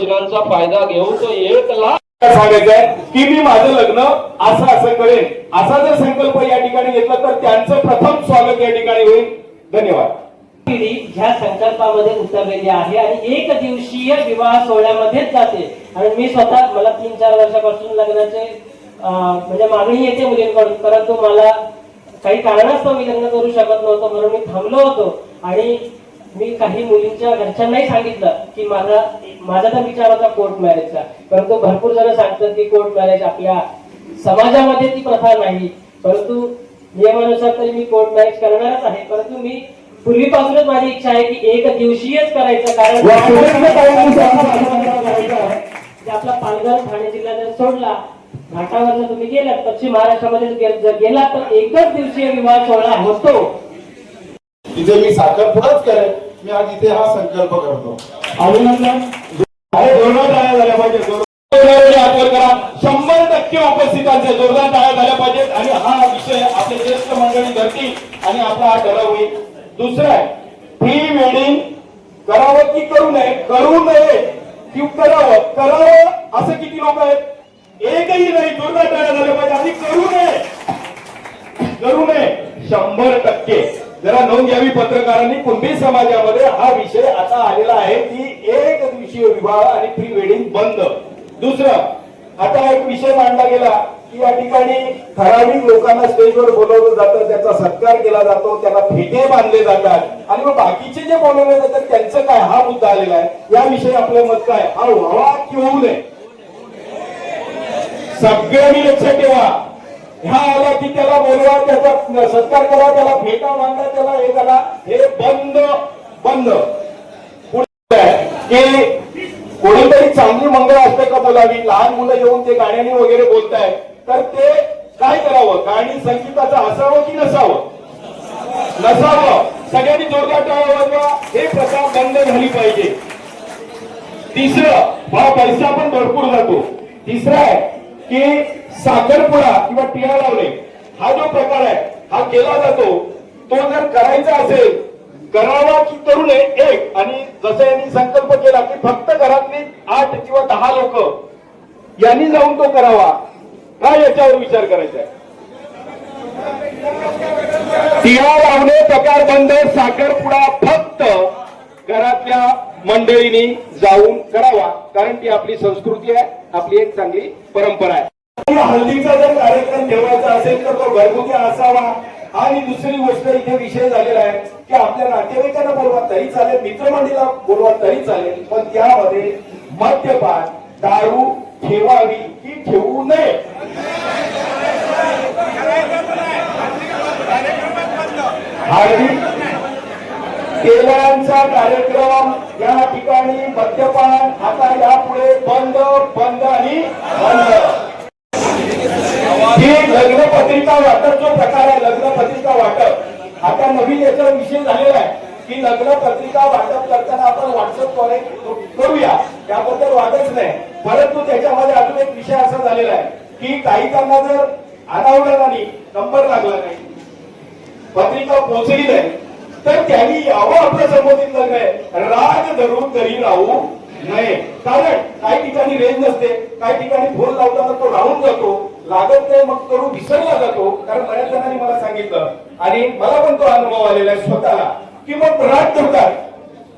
योजनांचा फायदा घेऊन तो एक लाख सांगायचंय की मी माझं लग्न असं असं करेन. असा जर संकल्प या ठिकाणी घेतला तर त्यांचं प्रथम स्वागत या ठिकाणी होईल. धन्यवाद. पिढी ह्या संकल्पामध्ये उतरलेली आहे आणि एक दिवसीय विवाह सोहळ्यामध्येच जाते. आणि मी स्वतः मला तीन चार वर्षापासून लग्नाचे म्हणजे मागणी येते मुलींकडून परंतु मला काही कारणास्तव मी लग्न करू शकत नव्हतो म्हणून मी थांबलो होतो. आणि मी काही मुलींच्या घरच्यांनाही सांगितलं की माझा माझा तर विचार होता कोर्ट मॅरेजचा परंतु भरपूर जण सांगतात की कोर्ट मॅरेज आपल्या समाजामध्ये ती प्रथा नाही. परंतु नियमानुसार तरी मी कोर्ट मॅरेज करणारच आहे. परंतु मी पूर्वीपासूनच माझी इच्छा आहे की एक दिवशीच करायचं कारण आपला पालघर ठाणे जिल्हा जर सोडला घाटावर जर तुम्ही गेलात पश्चिम महाराष्ट्रामध्ये जर गेलात तर एकच दिवसीय विवाह सोहळा होतो. तिथे मी साखरपुडाच करेन. मी आज इथे हा संकल्प करतो. अभिनंदन. अरे जोरदार झाल्या पाहिजे करा शंभर टक्के उपस्थितांचे जोरदार टाळ्या झाल्या पाहिजेत. आणि हा विषय आपले ज्येष्ठ मंडळी धरतील आणि आपला हा ठराव होईल दुसरं आहे. प्री वेडिंग करावं की करू नये? करू नये की करावं? करावं असं किती लोक आहेत? एकही नाही. जोरदार टाळ्या झाल्या पाहिजे आणि करू नये. करू नये. शंभर टक्के. जरा नोंद घ्यावी पत्रकारांनी. कुणबी समाजामध्ये हा विषय असा आलेला आहे की एक दिवसीय विवाह आणि प्री वेडिंग बंद. दुसरं आता एक विषय मांडला गेला की या ठिकाणी ठराविक लोकांना स्टेजवर बोलवलं जातं त्याचा सत्कार केला जातो त्याला फेटे बांधले जातात. आणि मग बाकीचे जे बोलवले जातात त्यांचं काय? हा मुद्दा आलेला आहे. याविषयी आपलं मत काय? हा व्हावा की होऊ नये? सगळ्यांनी लक्षात ठेवा. ह्या आला की त्याला बोलवा त्याचा सत्कार करा त्याला फेटा बांधा त्याला हे करा. हे बंद बंद. पुढे की कोणीतरी चांगली मंगळ अष्टका बोलावी? लहान मुलं येऊन ते गाण्याने वगैरे बोलताय तर ते काय करावं? गाणी संगीताचं असावं की नसावं? नसावं. सगळ्यांनी जोरदार टाळ्या वाजवा. हे प्रकार बंद झाली पाहिजे. तिसरं हा पैसा पण भरपूर जातो. तिसरं आहे की साखरपुडा किंवा टिळा लावणे हा जो प्रकार आहे हा केला जातो. तो जर करायचा असेल करावा की करू नये एक. आणि जसं यांनी संकल्प केला की फक्त घरातली आठ किंवा दहा लोक यांनी जाऊन तो करावा. हा याच्यावर विचार करायचा आहे? टिळा लावणे प्रकार बंद साखरपुडा फक्त घरातल्या मंडळींनी जाऊन करावा कारण ती आपली संस्कृती आहे आपली एक चांगली परंपरा आहे. हल्दीचा जर कार्यक्रम ठेवायचा असेल तर तो घरगुती असावा. आणि दुसरी गोष्ट इथे विषय झालेला आहे की आपल्या नातेवाईकांना बोलवा तरी चालेल मित्रमंडळीला बोलवा तरी चालेल पण त्यामध्ये मद्यपान दारू ठेवावी की ठेवू नये? हळदी केळ्यांचा कार्यक्रम या ठिकाणी मद्यपान आता यापुढे बंद बंद आणि बंद. ही लग्नपत्रिका वाटप जो प्रकार आहे लग्नपत्रिका वाटप. आता नवीन याचा विषय झालेला आहे की लग्नपत्रिका वाटप करताना आपण व्हॉट्सअपद्वारे करूया. त्याबद्दल वाटत नाही. परंतु त्याच्यामध्ये अजून एक विषय असा झालेला आहे की काही त्यांना जर अनावरणाने नंबर लागला नाही पत्रिका पोहोचली नाही तर त्यांनी यावं आपलं संबोधित लग्न राग धरून तरी राहू नये. कारण काही ठिकाणी रेंज नसते. काही ठिकाणी फोन लावताना तो राहून जातो. लागत नाही मग करू विसरला जातो. कारण बऱ्याच जणांनी मला सांगितलं. आणि मला पण तो अनुभव आलेला आहे स्वतःला. की मग राग धरतात.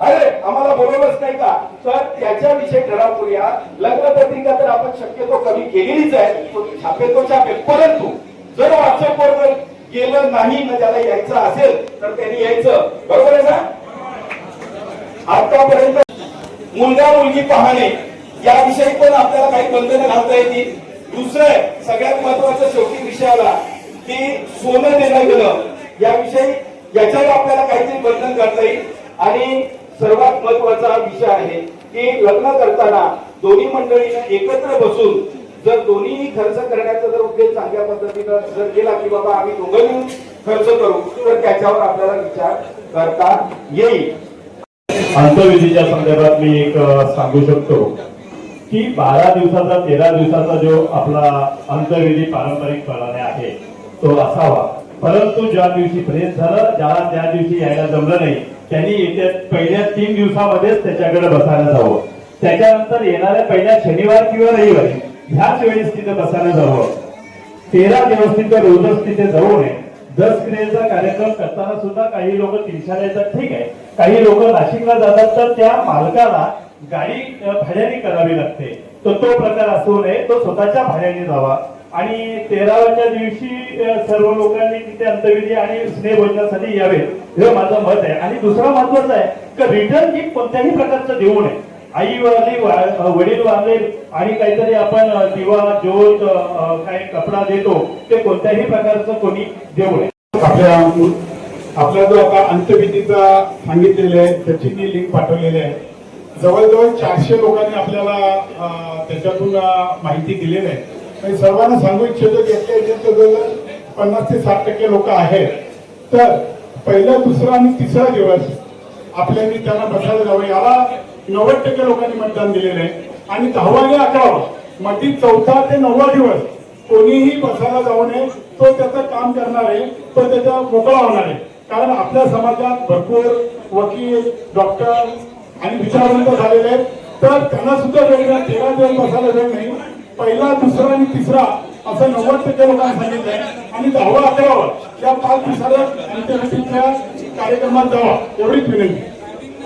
अरे आम्हाला बरोबरच नाही का? तर त्याच्याविषयी ठराव करूया लग्न पत्रिका तर आपण शक्यतो कमी केलेलीच आहे. तो छापेल तो छापेल परंतु जर व्हॉट्सअपवर जर गेलं नाही ना ज्याला यायचं असेल तर त्यांनी यायचं. बरोबर आहे ना? आतापर्यंत मुलगा मुलगी पाहणे याविषयी पण आपल्याला काही बंधनं घालता येतील. दुसरं सगळ्यात महत्त्वाचा शेवटी विषय आला की सोनं देणं गेलं याविषयी याच्यावर आपल्याला काहीतरी बंधन करता येईल. आणि सर्वात महत्त्वाचा विषय आहे की लग्न करताना दोन्ही मंडळीने एकत्र बसून जर दोन्ही खर्च करण्याचा जर उद्देश चांगल्या पद्धतीनं जर केला की बाबा आम्ही दोघं मिळून खर्च करू तर त्याच्यावर आपल्याला विचार करता येईल. अंतविधीच्या संदर्भात मी एक सांगू शकतो की बारा दिवसाचा तेरा दिवसाचा जो आपला अंतविधी पारंपरिक प्रणाली आहे तो असावा. परंतु ज्या दिवशी प्रेस झालं ज्याला त्या दिवशी यायला जमलं नाही त्यांनी येत्या पहिल्या तीन दिवसामध्येच त्याच्याकडे बसायला जावं. त्याच्यानंतर येणाऱ्या पहिल्या शनिवार किंवा रविवारी ह्याच वेळेस तिथे बसायला जावं. तेरा दिवस तिथे रोजच तिथे जाऊ नये. दस क्रियेचा कार्यक्रम करताना सुद्धा काही लोक तीनशाला येतात ठीक आहे. काही लोक नाशिकला जातात तर त्या मालकाला गाडी भाड्याने करावी लागते. तर तो प्रकार असू नये. तो स्वतःच्या भाड्याने जावा. आणि तेराव्याच्या दिवशी सर्व लोकांनी तिथे अंतविधी आणि स्नेहभोजनासाठी यावे. हे माझं मत आहे. आणि दुसरा महत्वाचं आहे की रिटर्न गिफ्ट कोणत्याही प्रकारचं देऊ नये. आई वाली वडील वारले आणि काहीतरी आपण दिवा ज्योत काही कपडा देतो ते कोणत्याही प्रकारचं कोणी देऊ नये. आपल्या आपला जो आता अंतविधीचा सांगितलेला आहे त्याची मी लिंक पाठवलेली आहे. जवळजवळ चारशे लोकांनी आपल्याला त्याच्यातून माहिती दिलेली आहे. आणि सर्वांना सांगू इच्छितो की एकट्या याच्यात जवळजवळ पन्नास ते साठ टक्के लोक आहेत. तर पहिला दुसरा आणि तिसरा दिवस आपल्यानी त्यांना बसायला जावं. याला नव्वद टक्के लोकांनी मतदान दिलेलं आहे. आणि दहावा आणि अकरावा मध्ये चौथा ते नववा दिवस कोणीही बसायला जाऊ नये. तो त्याचं काम करणार आहे तो त्याचा मोकळा होणार आहे. कारण आपल्या समाजात भरपूर वकील डॉक्टर आणि विचारवंत झालेले आहेत. तर त्यांना सुद्धा वेळ नाही तेरा दिवस बसायला वेळ नाही. पहिला दुसरा आणि तिसरा असं नव्वद टक्के लोकांनी सांगितलंय. आणि दहावा अकरावा या पाच दिवसाला अंत्यविधीच्या कार्यक्रमात जावा. एवढीच विनंती.